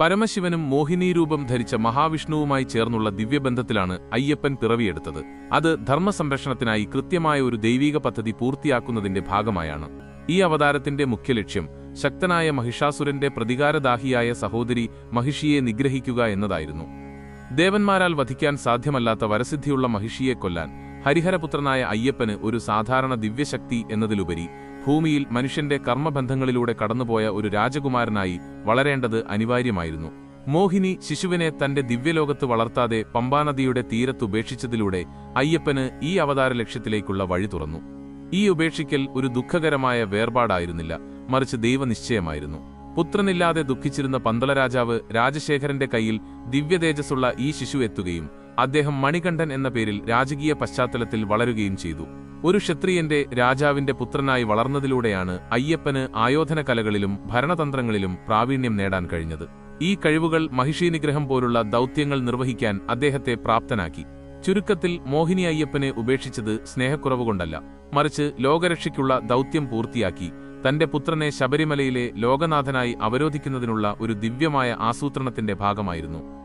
പരമശിവനും മോഹിനീരൂപം ധരിച്ച മഹാവിഷ്ണുവുമായി ചേർന്നുള്ള ദിവ്യബന്ധത്തിലാണ് അയ്യപ്പൻ പിറവിയെടുത്തത്. അത് ധർമ്മസംരക്ഷണത്തിനായി കൃത്യമായ ഒരു ദൈവിക പദ്ധതി പൂർത്തിയാക്കുന്നതിന്റെ ഭാഗമായാണ്. ഈ അവതാരത്തിന്റെ മുഖ്യലക്ഷ്യം ശക്തനായ മഹിഷാസുരന്റെ പ്രതികാരദാഹിയായ സഹോദരി മഹിഷിയെ നിഗ്രഹിക്കുക എന്നതായിരുന്നു. ദേവന്മാരാൽ വധിക്കാൻ സാധ്യമല്ലാത്ത വരസിദ്ധിയുള്ള മഹിഷിയെ കൊല്ലാൻ ഹരിഹരപുത്രനായ അയ്യപ്പന് ഒരു സാധാരണ ദിവ്യശക്തി എന്നതിലുപരി ഭൂമിയിൽ മനുഷ്യന്റെ കർമ്മബന്ധങ്ങളിലൂടെ കടന്നുപോയ ഒരു രാജകുമാരനായി വളരേണ്ടത് അനിവാര്യമായിരുന്നു. മോഹിനി ശിശുവിനെ തന്റെ ദിവ്യലോകത്ത് വളർത്താതെ പമ്പാനദിയുടെ തീരത്ത് ഉപേക്ഷിച്ചതിലൂടെ അയ്യപ്പന് ഈ അവതാര ലക്ഷ്യത്തിലേക്കുള്ള വഴി തുറന്നു. ഈ ഉപേക്ഷിക്കൽ ഒരു ദുഃഖകരമായ വേർപാടായിരുന്നില്ല മറിച്ച് ദൈവനിശ്ചയമായിരുന്നു. പുത്രനില്ലാതെ ദുഃഖിച്ചിരുന്ന പന്തളരാജാവ് രാജശേഖരന്റെ കയ്യിൽ ദിവ്യതേജസ്സുള്ള ഈ ശിശു എത്തുകയും അദ്ദേഹം മണികണ്ഠൻ എന്ന പേരിൽ രാജകീയ പശ്ചാത്തലത്തിൽ വളരുകയും ചെയ്തു. ഒരു ക്ഷത്രിയന്റെ രാജാവിന്റെ പുത്രനായി വളർന്നതിലൂടെയാണ് അയ്യപ്പന് ആയോധന കലകളിലും ഭരണതന്ത്രങ്ങളിലും പ്രാവീണ്യം നേടാൻ കഴിഞ്ഞത്. ഈ കഴിവുകൾ മഹിഷീനിഗ്രഹം പോലുള്ള ദൗത്യങ്ങൾ നിർവഹിക്കാൻ അദ്ദേഹത്തെ പ്രാപ്തനാക്കി. ചുരുക്കത്തിൽ മോഹിനി അയ്യപ്പനെ ഉപേക്ഷിച്ചത് സ്നേഹക്കുറവുകൊണ്ടല്ല. മറിച്ച് ലോകരക്ഷയ്ക്കുള്ള ദൗത്യം പൂർത്തിയാക്കി തന്റെ പുത്രനെ ശബരിമലയിലെ ലോകനാഥനായി അവരോധിക്കുന്നതിനുള്ള ഒരു ദിവ്യമായ ആസൂത്രണത്തിന്റെ ഭാഗമായിരുന്നു.